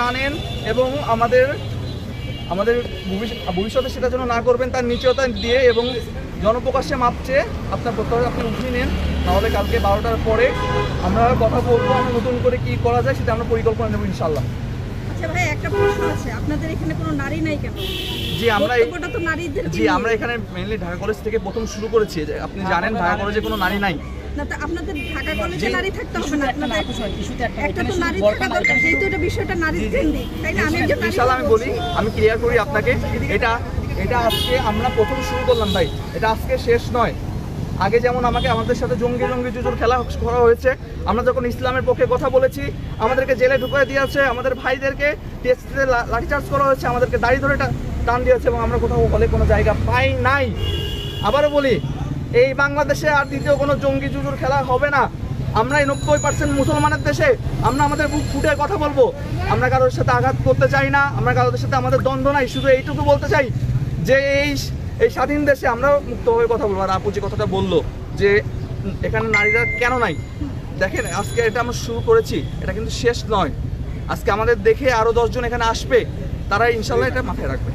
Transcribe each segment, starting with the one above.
না নেন এবং আমাদের আমাদের ভবিষ্য- ভবিষ্যতে সেটা যেন না করবেন তার নিশ্চয়তা দিয়ে এবং জনপ্রকাশ্যে মাপছে আপনার প্রত্যাহার আপনি উঠিয়ে নেন তাহলে কালকে বারোটার পরে আমরা কথা বলব আমরা নতুন করে কি করা যায় সেটা আমরা পরিকল্পনা নেব ইনশাল্লাহ আচ্ছা ভাই একটা প্রশ্ন আছে আপনাদের এখানে কোনো নারী নাই কেন? জি আমরা জি আমরা এখানে মেইনলি ঢাকা কলেজ থেকে প্রথম শুরু করেছি আপনি জানেন ঢাকা কলেজে কোনো নারী নাই। না তো আপনাদের ঢাকা কলেজে নারী থাকতে হবে না আপনাদের একটা তো নারী থাকা দরকার যেহেতু এটা বিষয়টা নারী কেন্দ্রিক তাই না? আমি একজন নারী আমি বলি আমি ক্লিয়ার করি আপনাকে এটা এটা আজকে আমরা প্রথম শুরু করলাম ভাই এটা আজকে শেষ নয়। আগে যেমন আমাকে আমাদের সাথে জঙ্গি জঙ্গি জুজুর খেলা করা হয়েছে আমরা যখন ইসলামের পক্ষে কথা বলেছি আমাদেরকে জেলে ঢুকিয়ে দিয়েছে আমাদের ভাইদেরকে টেস্টে লাঠিচার্জ করা হয়েছে আমাদেরকে দাড়ি ধরে টান দিয়েছে এবং আমরা কোথাও হলে কোনো জায়গা পাই নাই। আবারও বলি এই বাংলাদেশে আর দ্বিতীয় কোনো জঙ্গি জুজুর খেলা হবে না। আমরা এই নব্বই পার্সেন্ট মুসলমানের দেশে, আমরা আমাদের বুক ফুটে কথা বলব। আমরা কারোর সাথে আঘাত করতে চাই না, আমরা কারোর সাথে আমাদের দ্বন্দ্ব নাই, শুধু এইটুকু বলতে চাই যে এই এই স্বাধীন দেশে আমরা মুক্তভাবে কথা বলব। আর আপু যে কথাটা বলল যে এখানে নারীরা কেন নাই? দেখেন, আজকে এটা আমরা শুরু করেছি, এটা কিন্তু শেষ নয়। আজকে আমাদের দেখে আরও দশজন এখানে আসবে, তারা ইনশাল্লাহ এটা মাথায় রাখবে।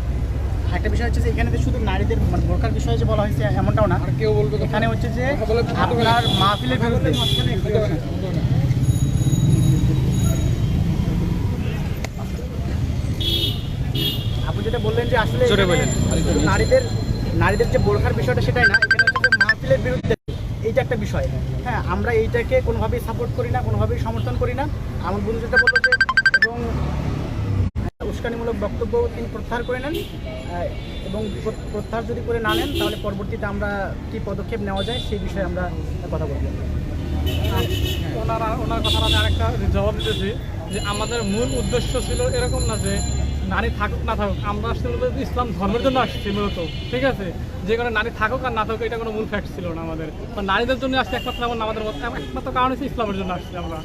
একটা বিষয় হচ্ছে যে এখানে শুধু নারীদের মানে বোরকার বিষয়ে যে বলা হয়েছে এমনটাও না। কেউ বলবে এখানে হচ্ছে যে আপনার মাহফিলের বিরুদ্ধে। আপনি যেটা বললেন যে আসলে নারীদের নারীদের যে বোরখার বিষয়টা সেটাই না এখানে হচ্ছে যে মাহফিলের বিরুদ্ধে এইটা একটা বিষয়। হ্যাঁ আমরা এইটাকে কোনোভাবেই সাপোর্ট করি না কোনোভাবেই সমর্থন করি না। আমার বন্ধু যেটা বলল যে এবং উস্কানিমূলক বক্তব্য তিনি প্রত্যাহার করে নেন এবং প্রত্যাহার যদি করে না নেন, তাহলে পরবর্তীতে আমরা কি পদক্ষেপ নেওয়া যায় সেই বিষয়ে আমরা কথা বলব। ওনারা, ওনার কথা আমি আরেকটা জবাব দিতেছি, যে আমাদের মূল উদ্দেশ্য ছিল এরকম না যে নারী থাকুক, না থাকুক। আমরা আসছি মূলত ইসলাম ধর্মের জন্য আসছি মূলত, ঠিক আছে? যে কোনো নারী থাকুক আর না থাকুক, এটা কোনো মূল ফ্যাক্ট ছিল না আমাদের। নারীদের জন্য আসছে একমাত্র আমার আমাদের মত- একমাত্র কারণ হচ্ছে ইসলামের জন্য আসছি আমরা।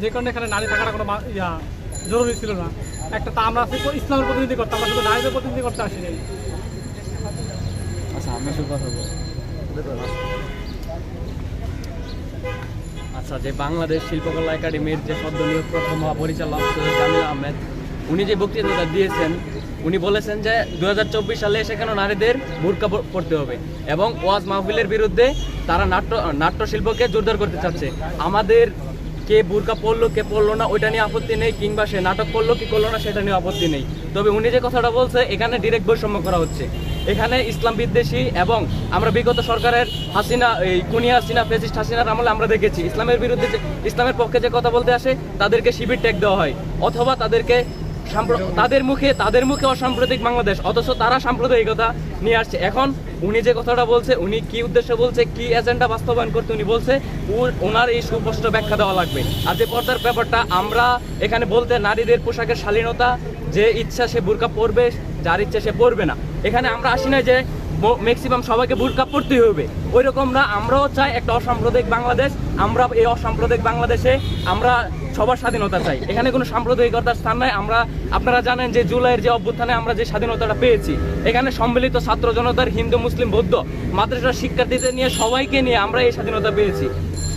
যে কারণে এখানে নারী থাকাটা কোনো ইয়া, জরুরি ছিল না। একটা তা আমরা ইসলামের প্রতিনিধি করতে আমরা শুধু নারীদের প্রতিনিধি করতে আসিনি। আচ্ছা আমি শুধু কথা আচ্ছা যে বাংলাদেশ শিল্পকলা একাডেমির যে সদ্য প্রথম মহাপরিচালক জামিল আহমেদ, উনি যে বক্তৃতাটা দিয়েছেন, উনি বলেছেন যে দু হাজার চব্বিশ সালে সেখানে নারীদের বোরকা পড়তে হবে এবং ওয়াজ মাহফিলের বিরুদ্ধে তারা নাট্য, নাট্যশিল্পকে জোরদার করতে চাচ্ছে। আমাদের কে বুরকা পড়ল, কে পড়ল না, ওইটা নিয়ে আপত্তি নেই, কিংবা সে নাটক করল, কি করল না, সেটা নিয়ে আপত্তি নেই। তবে উনি যে কথাটা বলছে, এখানে ডিরেক্ট বৈষম্য করা হচ্ছে। এখানে ইসলাম বিদ্বেষী এবং আমরা বিগত সরকারের হাসিনা, এই কুনিয়া হাসিনা ফেসিস্ট হাসিনার আমলে আমরা দেখেছি, ইসলামের বিরুদ্ধে যে, ইসলামের পক্ষে যে কথা বলতে আসে, তাদেরকে শিবির ট্যাগ দেওয়া হয়, অথবা তাদেরকে তাদের মুখে তাদের মুখে অসাম্প্রদায়িক বাংলাদেশ, অথচ তারা সাম্প্রদায়িকতা নিয়ে আসছে। এখন উনি যে কথাটা বলছে, উনি কি উদ্দেশ্যে বলছে, কি এজেন্ডা বাস্তবায়ন করতে উনি বলছে ওনার এই সুস্পষ্ট ব্যাখ্যা দেওয়া লাগবে। আর যে পর্দার ব্যাপারটা, আমরা এখানে বলতে নারীদের পোশাকের শালীনতা, যে ইচ্ছা সে বোরকা পরবে, যার ইচ্ছা সে পরবে না। এখানে আমরা আসি না যে ম্যাক্সিমাম সবাইকে বুরকা পড়তেই হবে। ওই রকম না, আমরাও চাই একটা অসাম্প্রদায়িক বাংলাদেশ, আমরা এই অসাম্প্রদায়িক বাংলাদেশে আমরা সবার স্বাধীনতা চাই। এখানে কোনো সাম্প্রদায়িকতার স্থান নাই। আমরা, আপনারা জানেন যে জুলাইয়ের যে অভ্যুত্থানে আমরা যে স্বাধীনতাটা পেয়েছি, এখানে সম্মিলিত ছাত্র জনতার হিন্দু, মুসলিম, বৌদ্ধ, মাদ্রাসার শিক্ষার্থীদের নিয়ে সবাইকে নিয়ে আমরা এই স্বাধীনতা পেয়েছি।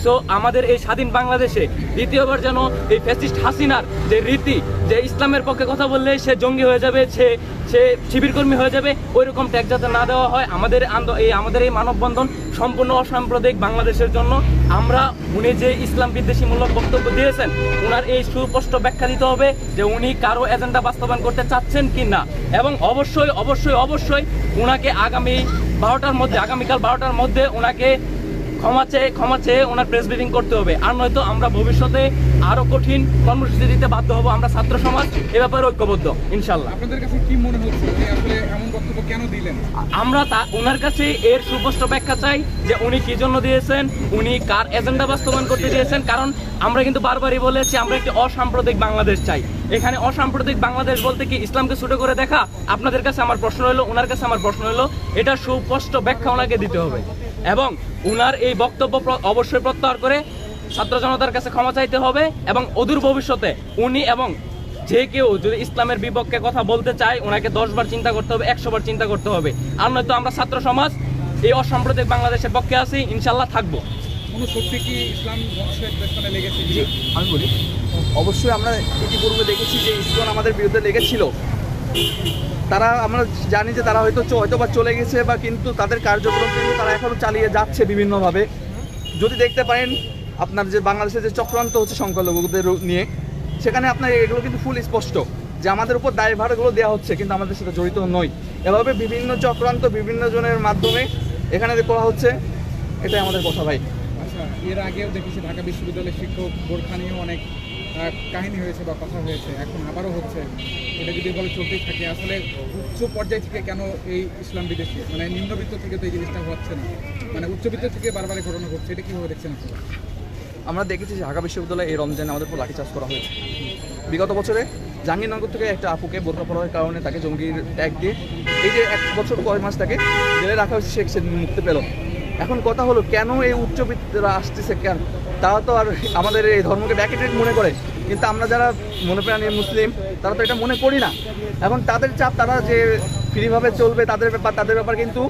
সো আমাদের এই স্বাধীন বাংলাদেশে দ্বিতীয়বার যেন এই ফ্যাসিস্ট হাসিনার যে রীতি, যে ইসলামের পক্ষে কথা বললে সে জঙ্গি হয়ে যাবে, সে সে শিবিরকর্মী হয়ে যাবে ওই রকম ট্যাগ যাতে না দেওয়া হয়, আমাদের এই আমাদের এই মানববন্ধন সম্পূর্ণ অসাম্প্রদায়িক বাংলাদেশের জন্য। আমরা, উনি যে ইসলাম বিদ্বেষীমূলক বক্তব্য দিয়েছেন ওনার এই সুস্পষ্ট ব্যাখ্যা দিতে হবে যে উনি কারও এজেন্ডা বাস্তবায়ন করতে চাচ্ছেন কি না। এবং অবশ্যই অবশ্যই অবশ্যই ওনাকে আগামী বারোটার মধ্যে, আগামীকাল বারোটার মধ্যে ওনাকে ক্ষমা চেয়ে ক্ষমা চেয়ে ওনার প্রেস ব্রিফিং করতে হবে। আর নয়তো আমরা ভবিষ্যতে আরও কঠিন কর্মসূচি দিতে বাধ্য হব আমরা ছাত্র সমাজ এ ব্যাপারে ঐক্যবদ্ধ ইনশাল্লাহ আপনাদের কাছে কি মনে হচ্ছে আসলে এমন বক্তব্য কেন দিলেন? আমরা তা ওনার কাছে এর সুস্পষ্ট ব্যাখ্যা চাই যে উনি কি জন্য দিয়েছেন উনি কার এজেন্ডা বাস্তবায়ন করতে দিয়েছেন কারণ আমরা কিন্তু বারবারই বলেছি আমরা একটি অসাম্প্রদায়িক বাংলাদেশ চাই। এখানে অসাম্প্রদায়িক বাংলাদেশ বলতে কি ইসলামকে ছুটে করে দেখা? আপনাদের কাছে আমার প্রশ্ন হলো ওনার কাছে আমার প্রশ্ন হলো এটা সুস্পষ্ট ব্যাখ্যা ওনাকে দিতে হবে। এবং উনার এই বক্তব্য অবশ্যই প্রত্যাহার করে ছাত্র জনতার কাছে ক্ষমা চাইতে হবে এবং অদূর ভবিষ্যতে উনি এবং যে কেউ যদি ইসলামের বিপক্ষে কথা বলতে চায় ওনাকে দশবার চিন্তা করতে হবে একশো বার চিন্তা করতে হবে। আর নয়তো আমরা ছাত্র সমাজ এই অসাম্প্রদায়িক বাংলাদেশের পক্ষে আছি ইনশাল্লাহ থাকব। কোনো শক্তি কি ইসলাম লেগেছে আমি বলি। অবশ্যই আমরা ইতিপূর্বে দেখেছি যে ইসলাম আমাদের বিরুদ্ধে লেগেছিল। তারা, আমরা জানি যে তারা হয়তো হয়তো বা চলে গেছে বা কিন্তু তাদের কার্যক্রম কিন্তু তারা এখনও চালিয়ে যাচ্ছে বিভিন্নভাবে। যদি দেখতে পারেন, আপনার যে বাংলাদেশের যে চক্রান্ত হচ্ছে সংখ্যালঘুদের নিয়ে, সেখানে আপনার এগুলো কিন্তু ফুল স্পষ্ট যে আমাদের উপর দায়ভারগুলো দেওয়া হচ্ছে, কিন্তু আমাদের সাথে জড়িত নয়। এভাবে বিভিন্ন চক্রান্ত বিভিন্ন জনের মাধ্যমে এখানে করা হচ্ছে, এটাই আমাদের কথা ভাই। আচ্ছা এর আগেও দেখেছি ঢাকা বিশ্ববিদ্যালয়ের শিক্ষক বোরখা নিয়েও অনেক কাহিনী হয়েছে বা কথা হয়েছে, এখন আবারও হচ্ছে, এটা যদি এভাবে চলতেই থাকে, আসলে উচ্চ পর্যায় থেকে কেন এই ইসলাম বিদেশি? মানে নিম্নবিত্ত থেকে তো এই জিনিসটা হচ্ছে না। মানে উচ্চবিত্ত থেকে বারবার ঘটনা ঘটছে, এটা কীভাবে দেখছেন আমরা দেখেছি ঢাকা বিশ্ববিদ্যালয়ে এই রমজানে আমাদের উপর লাঠিচার্জ করা হয়েছে। বিগত বছরে জাহাঙ্গীরনগর থেকে একটা আপুকে বোরকা পড়ার কারণে তাকে জঙ্গির ট্যাগ দিয়ে এই যে এক বছর কয় মাস তাকে জেলে রাখা হয়েছে সে মুক্তি পেল। এখন কথা হলো, কেন এই উচ্চবিত্তরা আসতেছে কেন? তারা তো আর আমাদের এই ধর্মকে ব্যাকেটেড মনে করে। কিন্তু আমরা যারা মনে প্রাণী মুসলিম, তারা তো এটা মনে করি না। এখন তাদের চাপ, তারা যে ফ্রিভাবে চলবে তাদের ব্যাপার তাদের ব্যাপার কিন্তু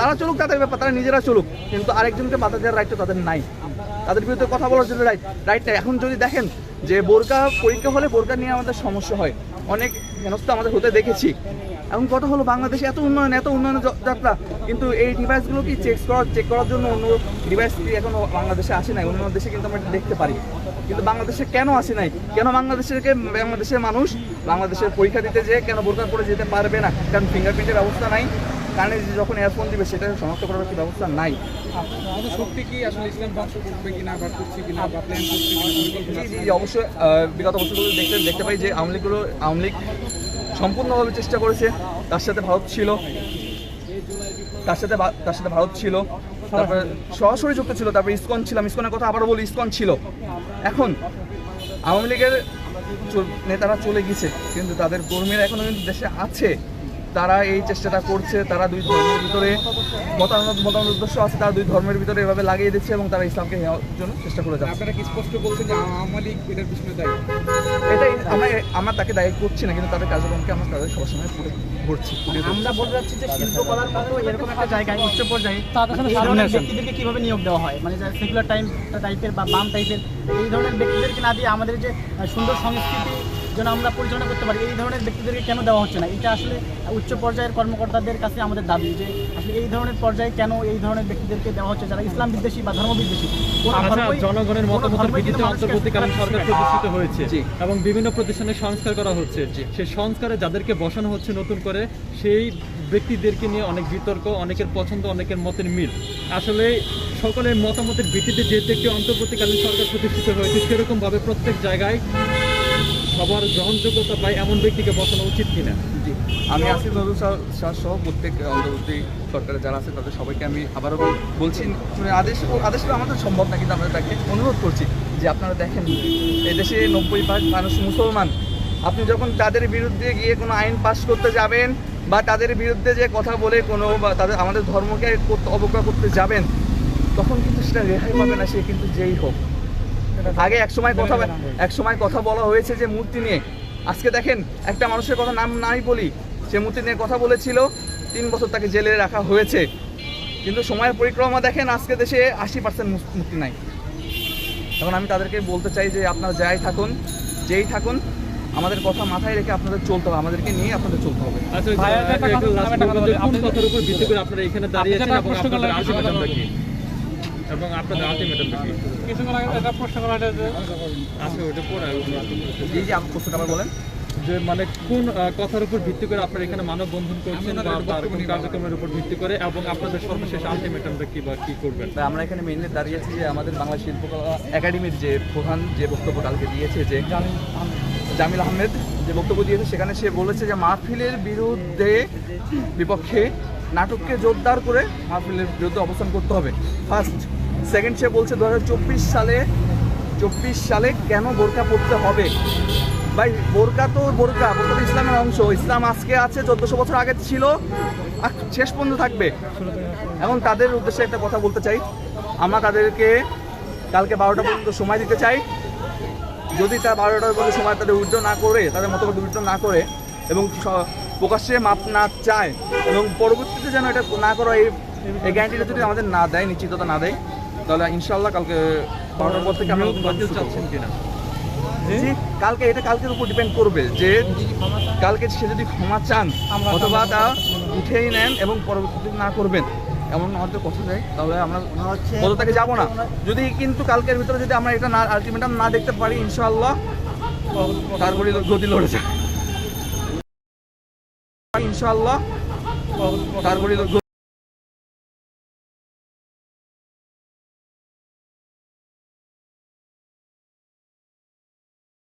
তারা চলুক, তাদের ব্যাপার, তারা নিজেরা চলুক। কিন্তু আরেকজনকে বাধা দেওয়ার রাইট তো তাদের নাই। তাদের বিরুদ্ধে কথা বলার জন্য রাইট রাইট এখন যদি দেখেন যে বোরকা পরীক্ষা হলে বোরকা নিয়ে আমাদের সমস্যা হয়। অনেক হেনস্থা আমাদের হতে দেখেছি। এখন কথা হলো বাংলাদেশে? এত উন্নয়ন এত উন্নয়ন যাত্রা। কিন্তু এই ডিভাইসগুলো কি চেক করার চেক করার জন্য অন্য ডিভাইস কি এখনও বাংলাদেশে আসে নাই? অন্য দেশে কিন্তু আমরা দেখতে পারি। কিন্তু বাংলাদেশে কেন আসে নাই? কেন বাংলাদেশকে বাংলাদেশের মানুষ বাংলাদেশের পরীক্ষা দিতে যেয়ে কেন বোরকার করে যেতে পারবে না? কারণ ফিঙ্গারপ্রিন্টের ব্যবস্থা নাই। কারণে যে যখন এয়ারফোন দিবে সেটা শনাক্ত করার কি ব্যবস্থা নাই? কোনো কি আসলে ইসলাম ধ্বংস করবে কিনা বা করছে কিনা বা প্ল্যান করছে কিনা জি জি জি, অবশ্যই বিগত বছরগুলো দেখতে দেখতে পাই যে আওয়ামী লীগগুলো আওয়ামী লীগ সম্পূর্ণভাবে চেষ্টা করেছে তার সাথে ভারত ছিল। তার সাথে তার সাথে ভারত ছিল। তারপরে সরাসরি। যুক্ত ছিল তারপরে ইসকন ছিলাম। ইসকনের কথা আবারও বলি ইসকন ছিল। এখন আওয়ামী লীগের নেতারা চলে গেছে কিন্তু তাদের কর্মীরা এখনও কিন্তু দেশে আছে। তারা এই চেষ্টাটা করছে তারা দুই ধর্মের ভিতরে মতামত মতামত উদ্দেশ্য আছে তারা দুই ধর্মের ভিতরে এভাবে লাগিয়ে দিচ্ছে এবং তারা ইসলামকে নেওয়ার জন্য চেষ্টা করে যাচ্ছে। আপনারা কি স্পষ্ট বলছেন যে আওয়ামী লীগ এটার পিছনে দায়ী? এটাই আমরা আমরা তাকে দায়ী করছি না কিন্তু তাদের কার্যক্রমকে আমরা তাদের সবার সামনে পুরো আমরা বলে যাচ্ছি যে শিল্পকলার মতো এরকম একটা জায়গায় উচ্চ পর্যায়ে তাদের সাথে আসেন। ব্যক্তিদেরকে কীভাবে নিয়োগ দেওয়া হয়? মানে সেকুলার টাইম টাইপের বা বাম টাইপের এই ধরনের ব্যক্তিদেরকে না দিয়ে আমাদের যে সুন্দর সংস্কৃতি যেন আমরা পরিচালনা করতে পারি। এই ধরনের ব্যক্তিদেরকে কেন দেওয়া হচ্ছে না? এটা আসলে উচ্চ পর্যায়ের কর্মকর্তাদের কাছে আমাদের দাবি যে আসলে এই ধরনের পর্যায়ে কেন এই ধরনের ব্যক্তিদেরকে দেওয়া হচ্ছে? যারা ইসলাম বিদ্বেষী বা ধর্ম বিদ্বেষী আচ্ছা জনগণের কোনো মতামতের ভিত্তিতে অন্তর্বর্তীকালীন সরকার প্রতিষ্ঠিত হয়েছে এবং বিভিন্ন প্রতিষ্ঠানের সংস্কার করা হচ্ছে। সেই সংস্কারে যাদেরকে বসানো হচ্ছে নতুন করে সেই ব্যক্তিদেরকে নিয়ে অনেক বিতর্ক অনেকের পছন্দ অনেকের মতের মিল। আসলে সকলের মতামতের ভিত্তিতে যেহেতু একটি অন্তর্বর্তীকালীন সরকার প্রতিষ্ঠিত হয়েছে সেরকম ভাবে প্রত্যেক জায়গায় সবার গ্রহণযোগ্যতা পায় এমন ব্যক্তিকে বসানো উচিত কিনা? আমি আসিফ নজরুল স্যার সহ প্রত্যেক অন্তর্বর্তী সরকারে যারা আছে তাদের সবাইকে আমি আবারও বলছি মানে আদেশ আদেশ আমাদের সম্ভব না, কিন্তু আমরা তাকে অনুরোধ করছি যে আপনারা দেখেন এদেশে নব্বই ভাগ মানুষ মুসলমান। আপনি যখন তাদের বিরুদ্ধে গিয়ে কোনো আইন পাশ করতে যাবেন বা তাদের বিরুদ্ধে যে কথা বলে কোনো বা তাদের, আমাদের ধর্মকে অবজ্ঞা করতে যাবেন, তখন কিন্তু সেটা রেহাই পাবে না, সে কিন্তু যেই হোক। আগে এক সময় কথা এক সময় কথা বলা হয়েছে যে মূর্তি নিয়ে। আজকে দেখেন একটা মানুষের কথা নাম নাই বলি সে মূর্তি নিয়ে কথা বলেছিল তিন বছর তাকে জেলে রাখা হয়েছে। কিন্তু সময়ের পরিক্রমা দেখেন আজকে দেশে আশি পার্সেন্ট মূর্তি নাই। এখন আমি তাদেরকে বলতে চাই যে আপনারা যাই থাকুন যেই থাকুন আমাদের কথা মাথায় রেখে আপনাদের চলতে হবে আমাদেরকে নিয়ে আপনাদের চলতে হবে। আচ্ছা কথার উপর ভিত্তি করে আপনারা এখানে এবং আপনাদের সেটা কি? এবং আপনাদের আলটিমেটামটা কি কিছুক্ষণ আগে একটা প্রশ্ন করা হয়েছে যে আচ্ছা ওটা পরে জি জি আপনি প্রশ্নটা আবার বলেন। যে মানে কোন কথার উপর ভিত্তি করে আপনারা এখানে মানববন্ধন করছেন বা তার কোন কার্যক্রমের উপর ভিত্তি করে এবং আপনাদের সর্বশেষ আলটিমেটামটা কি বা কি করবেন? তাই আমরা এখানে মেইনলি দাঁড়িয়ে আছি যে আমাদের বাংলা শিল্পকলা একাডেমির যে প্রধান যে বক্তব্য কালকে দিয়েছে যে জামিল আহমেদ। যে বক্তব্য দিয়েছে সেখানে সে বলেছে যে মাহফিলের বিরুদ্ধে বিপক্ষে নাটককে জোরদার করে মাহফিলের বিরুদ্ধে অবস্থান করতে হবে। ফার্স্ট সেকেন্ড সে বলছে দু হাজার চব্বিশ সালে চব্বিশ সালে কেন বোরকা পড়তে হবে? ভাই, বোরকা তো বোরকা বোরকা তো ইসলামের অংশ। ইসলাম আজকে আছে, চোদ্দশো বছর আগে ছিল, আর শেষ পর্যন্ত থাকবে। এখন তাদের উদ্দেশ্যে একটা কথা বলতে চাই। আমরা তাদেরকে কালকে বারোটা পর্যন্ত সময় দিতে চাই। যদি তার বারোটার পর্যন্ত সময় তাদের উইথড্র না করে, তাদের মতো উইথড্র না করে, এবং প্রকাশ্যে মাপ না চায়, এবং পরবর্তীতে যেন এটা না করা এই গ্যারান্টিটা যদি আমাদের না দেয়, নিশ্চিততা না দেয় তাহলে ইনশাআল্লাহ কালকে বারোটার পর থেকে কিনা? কালকে এটা কালকের উপর ডিপেন্ড করবে যে কালকে সে যদি ক্ষমা চান অথবা তা উঠেই নেন এবং পরবর্তীতে না করবেন এমন আমাদের কথা যায় তাহলে আমরা পদত্যাগে যাব না। যদি কিন্তু কালকের ভিতরে যদি আমরা এটা না আলটিমেটাম না দেখতে পারি ইনশাআল্লাহ তারপরে গতি লড়ে যায় ইনশাআল্লাহ তারপরে